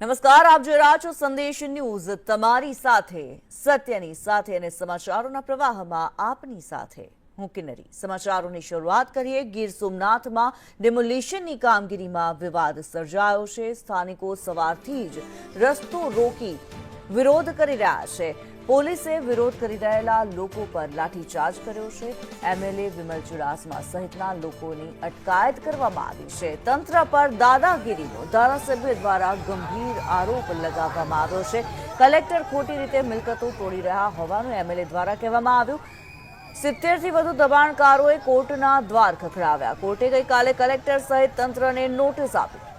નમસ્કાર, આપ જોઈ રહ્યા છો સંદેશ ન્યૂઝ. તમારી સાથે સત્યની સાથે અને સમાચારોના પ્રવાહમાં આપની સાથે હું કિન્નરી. સમાચારોની શરૂઆત કરીએ. ગીર સોમનાથમાં ડેમોલિશનની કામગીરીમાં વિવાદ સર્જાયો છે. સ્થાનિકો સવારથી જ રસ્તો રોકી વિરોધ કરી રહ્યા છે. પોલીસે વિરોધ કરી રહેલા લોકો પર લાઠીચાર્જ કર્યો છે. એમએલએ વિમલ ચુડાસમા સહિતના લોકોની અટકાયત કરવામાં આવી છે. તંત્ર પર દાદાગીરીનો ધારાસભ્ય દ્વારા ગંભીર આરોપ લગાવવામાં આવ્યો છે. કલેક્ટર ખોટી રીતે મિલકતો તોડી રહ્યા હોવાનું એમએલએ દ્વારા કહેવામાં આવ્યું. સિત્તેરથી વધુ દબાણકારોએ કોર્ટના દ્વાર ખખડાવ્યા. કોર્ટે ગઈકાલે કલેક્ટર સહિત તંત્રને નોટિસ આપી.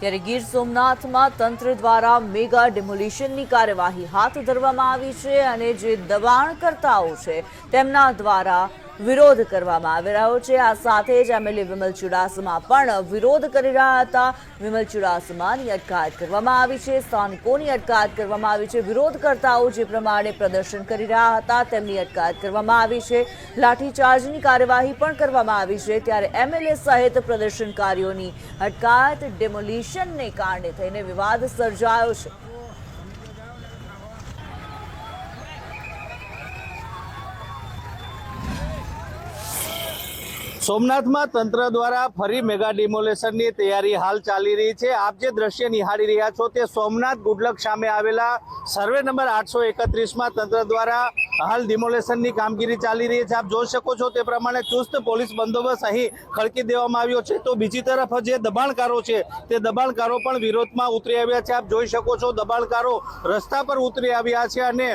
ત્યારે ગીર સોમનાથમાં તંત્ર દ્વારા મેગા ડિમોલિશનની કાર્યવાહી હાથ ધરવામાં આવી છે અને જે દબાણકર્તાઓ છે, તેમના દ્વારા વિરોધ કરવામાં આવી રહ્યો છે. આ સાથે જ એમએલએ વિમલ ચુડાસમા પણ વિરોધ કરી રહ્યા હતા. વિમલ ચુડાસમાની અટકાયત કરવામાં આવી છે. સ્થાનિકોની અટકાયત કરવામાં આવી છે. વિરોધકર્તાઓ જે પ્રમાણે પ્રદર્શન કરી રહ્યા હતા, તેમની અટકાયત કરવામાં આવી છે. લાઠીચાર્જની કાર્યવાહી પણ કરવામાં આવી છે. ત્યારે એમએલએ સહિત પ્રદર્શનકારીઓની અટકાયત ડેમોલિશનને કારણે થઈને વિવાદ સર્જાયો છે. સોમનાથમાં તંત્ર દ્વારા ફરી મેગા ડિમોલેશનની તૈયારી હાલ ચાલી રહી છે. આપ જે દ્રશ્ય નિહાળી રહ્યા છો તે સોમનાથ ગુડલક સામે આવેલા સર્વે નંબર આઠસો એકત્રીસમાં તંત્ર દ્વારા હાલ ડિમોલેશનની કામગીરી ચાલી રહી છે. આપ જોઈ શકો છો તે પ્રમાણે ચુસ્ત પોલીસ બંદોબસ્ત અહીં ખડકી દેવામાં આવ્યો છે. તો બીજી તરફ જે દબાણકારો છે, તે દબાણકારો પણ વિરોધમાં ઉતરી આવ્યા છે. આપ જોઈ શકો છો દબાણકારો રસ્તા પર ઉતરી આવ્યા છે અને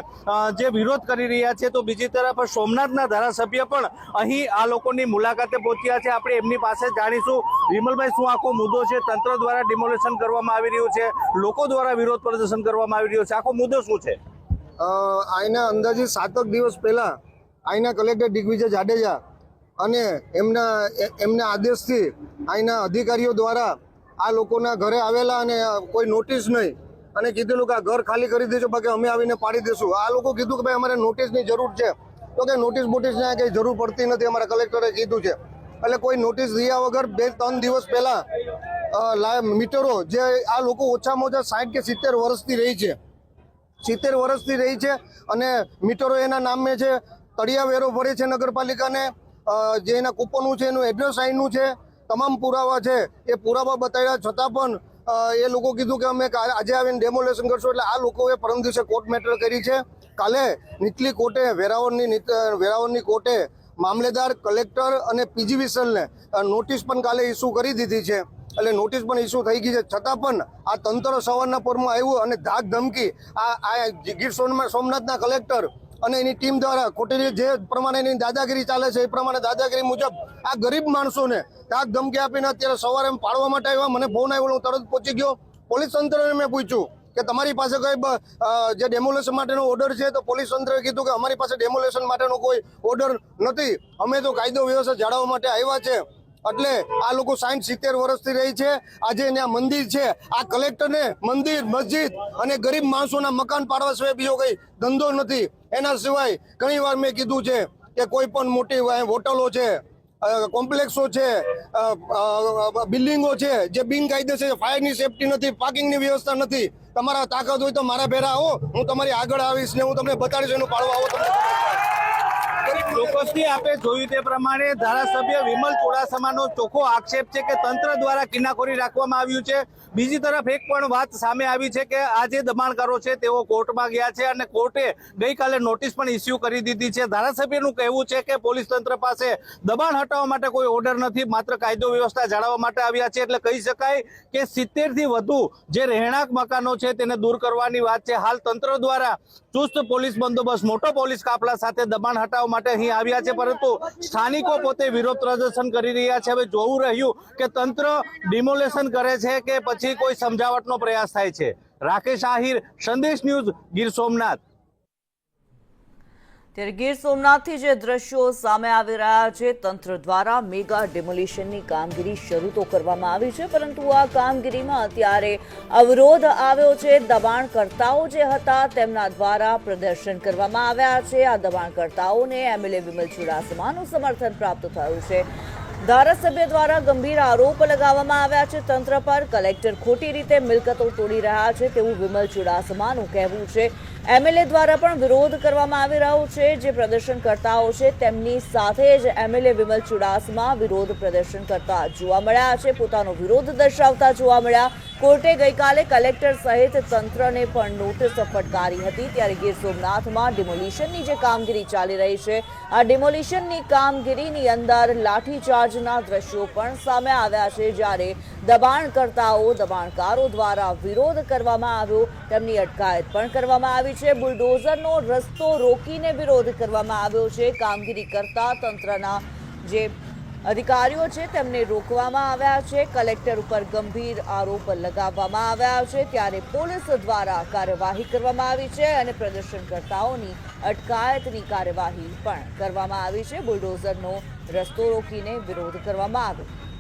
જે વિરોધ કરી રહ્યા છે, તો બીજી તરફ સોમનાથના ધારાસભ્ય પણ અહીં આ લોકોની મુલાકાતે પહોંચ્યા છે. આપણે એમની પાસે જાણીશું. વિમલભાઈ, શું આખો મુદ્દો છે? તંત્ર દ્વારા ડિમોલેશન કરવામાં આવી રહ્યું છે. લોકો દ્વારા વિરોધ પ્રદર્શન કરવામાં આવી રહ્યું છે. આખો મુદ્દો શું છે? અ, અંદાજે સાતક દિવસ પહેલાં આઈના કલેક્ટર દિગ્વિજય જાડેજા અને એમના એમના આદેશથી આઈના અધિકારીઓ દ્વારા આ લોકોના ઘરે આવેલા અને કોઈ નોટિસ નહીં અને કીધેલું કે આ ઘર ખાલી કરી દેજો બાકી અમે આવીને પાડી દઈશું આ લોકો કીધું કે ભાઈ અમારે નોટિસની જરૂર છે. તો કે નોટિસ બોટિસની કંઈ જરૂર પડતી નથી અમારા કલેક્ટરે કીધું છે. એટલે કોઈ નોટિસ રહ્યા વગર બે ત્રણ દિવસ પહેલાં મીટરો જે આ લોકો ઓછામાં ઓછા સાઠ કે સિત્તેર વર્ષથી રહી છે. સિત્તેર વર્ષથી રહી છે અને મીટરો એના નામે છે, તળિયા વેરો ભરે છે નગરપાલિકાને જે એના કૂપનનું છે, એનું એડ્રેસ સાઇનનું છે, તમામ પુરાવા છે, એ પુરાવા બતાવ્યા છતાં પણ એ લોકો કીધું કે અમે આજે આવીને ડેમોલેશન કરશું એટલે આ લોકોએ પરમ દિવસે કોર્ટ મેટર કરી છે. કાલે નીચલી કોર્ટે, વેરાવળની વેરાવળની કોર્ટે મામલેદાર કલેક્ટર અને પીજી વિસલને નોટિસ પણ કાલે ઇસ્યુ કરી દીધી છે. એટલે નોટિસ પણ ઇસ્યુ થઈ ગઈ છે. છતાં પણ આ તંત્ર સવારના પરમાં આવ્યું અને ધાક ધમકી આ આ ગીર સોમનાથ સોમનાથના કલેક્ટર અને એની ટીમ દ્વારા ખોટી જે જે પ્રમાણેની દાદાગીરી ચાલે છે એ પ્રમાણે દાદાગીરી મુજબ આ ગરીબ માણસોને ધાક ધમકી આપીને અત્યારે સવારે એમ પાડવા માટે આવ્યા. મને ફોન આવ્યો, હું તરત પહોંચી ગયો. પોલીસ તંત્રને મેં પૂછ્યું કે તમારી પાસે કઈ જે ડેમોલેશન માટેનો ઓર્ડર છે, તો પોલીસ તંત્રએ કીધું કે અમારી પાસે ડેમોલેશન માટેનો કોઈ ઓર્ડર નથી. અમે તો કાયદો વ્યવસ્થા જાળવવા માટે આવ્યા છે. એટલે આ લોકો સાઠ સિત્તેર વર્ષથી રહી છે. આજે ત્યાં મંદિર છે. આ કલેક્ટરને મંદિર, મસ્જિદ અને ગરીબ માણસોના મકાન પાડવા સિવાય બીજો કઈ ધંધો નથી. એના સિવાય ઘણી વાર મેં કીધું છે કે કોઈ પણ મોટી હોટલો છે કોમ્પ્લેક્સો છે બિલ્ડિંગો છે, જે બિનકાયદેસર ફાયરની સેફટી નથી, પાર્કિંગની વ્યવસ્થા નથી. તમારા તાકાત હોય તો મારા ભેરા આવો. હું તમારી આગળ આવીશ ને હું તમને બતાડીશ, એનું પાડવા આવો તમને. ચોક્કસથી આપે જોયું તે પ્રમાણે ધારાસભ્ય વિમલ ચોડાસમાનો ચોખ્ખો આક્ષેપ છે કે તંત્ર દ્વારા કિનાખોરી રાખવામાં આવ્યું છે. બીજી તરફ એક પણ વાત સામે આવી છે કે આ જે દબાણકારો છે તેઓ કોર્ટમાં ગયા છે અને કોર્ટે ગઈકાલે નોટિસ પણ ઇસ્યુ કરી દીધી છે. ધારાસભ્યનું કહેવું છે કે પોલીસ તંત્ર પાસે દબાણ હટાવવા માટે કોઈ ઓર્ડર નથી, માત્ર કાયદો વ્યવસ્થા જાળવવા માટે આવ્યા છે. એટલે કહી શકાય કે સિત્તેરથી વધુ જે રહેણાંક મકાનો છે તેને દૂર કરવાની વાત છે. હાલ તંત્ર દ્વારા ચુસ્ત પોલીસ બંદોબસ્ત, મોટો પોલીસ કાફલા સાથે દબાણ હટાવવા માટે અહીં આવ્યા છે, પરંતુ સ્થાનિકો પોતે વિરોધ પ્રદર્શન કરી રહ્યા છે. હવે જોવું રહ્યું કે તંત્ર ડિમોલેશન કરે છે કે પછી કોઈ સમજાવટનો પ્રયાસ થાય છે. રાકેશ આહિર, સંદેશ ન્યૂઝ ગીર સોમનાથ. ત્યારે ગીર સોમનાથથી જે દ્રશ્યો સામે આવી રહ્યા છે, તંત્ર દ્વારા મેગા ડેમોલિશનની કામગીરી શરૂ તો કરવામાં આવી છે, પરંતુ આ કામગીરીમાં અત્યારે અવરોધ આવ્યો છે. દબાણકર્તાઓ જે હતા તેમના દ્વારા પ્રદર્શન કરવામાં આવ્યા છે. આ દબાણકર્તાઓને એમએલએ વિમલ ચુડાસમાનું સમર્થન પ્રાપ્ત થયું છે. ધારાસભ્ય દ્વારા ગંભીર આરોપ લગાવવામાં આવ્યા છે. તંત્ર પર કલેક્ટર ખોટી રીતે મિલકતો તોડી રહ્યા છે તેવું વિમલ ચુડાસમાનું કહેવું છે. એમએલએ દ્વારા પણ વિરોધ કરવામાં આવી રહ્યો છે. જે પ્રદર્શનકર્તાઓ છે, તેમની સાથે જ એમએલએ વિમલ ચુડાસમા વિરોધ પ્રદર્શન કરતા જોવા મળ્યા છે. પોતાનો વિરોધ દર્શાવતા જોવા મળ્યા. કોર્ટે ગઈકાલે કલેક્ટર સહિત તંત્રને પણ નોટિસ ફટકારી હતી. ત્યારે ગીર સોમનાથમાં ડિમોલિશનની જે કામગીરી ચાલી રહી છે, આ ડિમોલિશનની કામગીરીની અંદર લાઠીચાર્જના દ્રશ્યો પણ સામે આવ્યા છે. જ્યારે દબાણકર્તાઓ, દબાણકારો દ્વારા વિરોધ કરવામાં આવ્યો, તેમની અટકાયત પણ કરવામાં આવી છે. બુલડોઝરનો રસ્તો રોકીને વિરોધ કરવામાં આવ્યો છે. કામગીરી કરતા તંત્રના જે અધિકારીઓ છે તેમને રોકવામાં આવ્યા છે. કલેક્ટર ઉપર ગંભીર આરોપ લગાવવામાં આવ્યા છે. ત્યારે પોલીસ દ્વારા કાર્યવાહી કરવામાં આવી છે અને પ્રદર્શનકર્તાઓની અટકાયતની કાર્યવાહી પણ કરવામાં આવી છે. બુલડોઝરનો રસ્તો રોકીને વિરોધ કરવામાં આવ્યો.